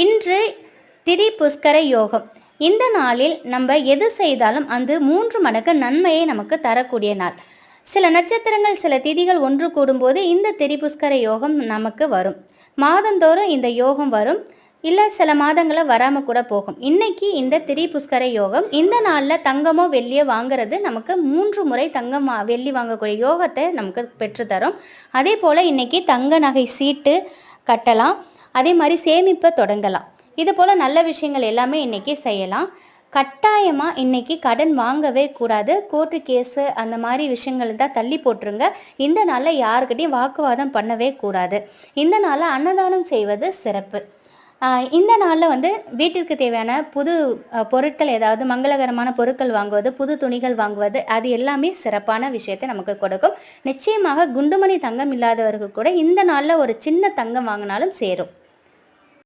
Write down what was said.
இன்று திரி புஷ்கர யோகம். இந்த நாளில் நம்ம எது செய்தாலும் அந்த மூன்று மடங்கு நன்மையை நமக்கு தரக்கூடிய நாள். சில நட்சத்திரங்கள் சில திதிகள் ஒன்று கூடும்போது இந்த திரிபுஷ்கர யோகம் நமக்கு வரும். மாதந்தோறும் இந்த யோகம் வரும். இல்லை சில மாதங்களில் வராமல் கூட போகும். இன்னைக்கு இந்த திரிபுஷ்கர யோகம் இந்த நாளில் தங்கமோ வெள்ளியோ வாங்குறது நமக்கு மூன்று முறை தங்கம் வெள்ளி வாங்கக்கூடிய யோகத்தை நமக்கு பெற்றுத்தரும். அதே போல் இன்னைக்கு தங்க நகை சீட்டு கட்டலாம். அதே மாதிரி சேமிப்பை தொடங்கலாம். இது போல் நல்ல விஷயங்கள் எல்லாமே இன்றைக்கி செய்யலாம். கட்டாயமாக இன்றைக்கி கடன் வாங்கவே கூடாது. கோர்ட்டு கேஸு அந்த மாதிரி விஷயங்கள் தான் தள்ளி போட்டுருங்க. இந்த நாளில் யாருக்கிட்டையும் வாக்குவாதம் பண்ணவே கூடாது. இந்த நாளில் அன்னதானம் செய்வது சிறப்பு. இந்த நாளில் வந்து வீட்டிற்கு தேவையான புது பொருட்கள் ஏதாவது மங்களகரமான பொருட்கள் வாங்குவது புது துணிகள் வாங்குவது அது எல்லாமே சிறப்பான விஷயத்தை நமக்கு கொடுக்கும். நிச்சயமாக குண்டுமணி தங்கம் இல்லாதவர்கள் கூட இந்த நாளில் ஒரு சின்ன தங்கம் வாங்கினாலும் சேரும்.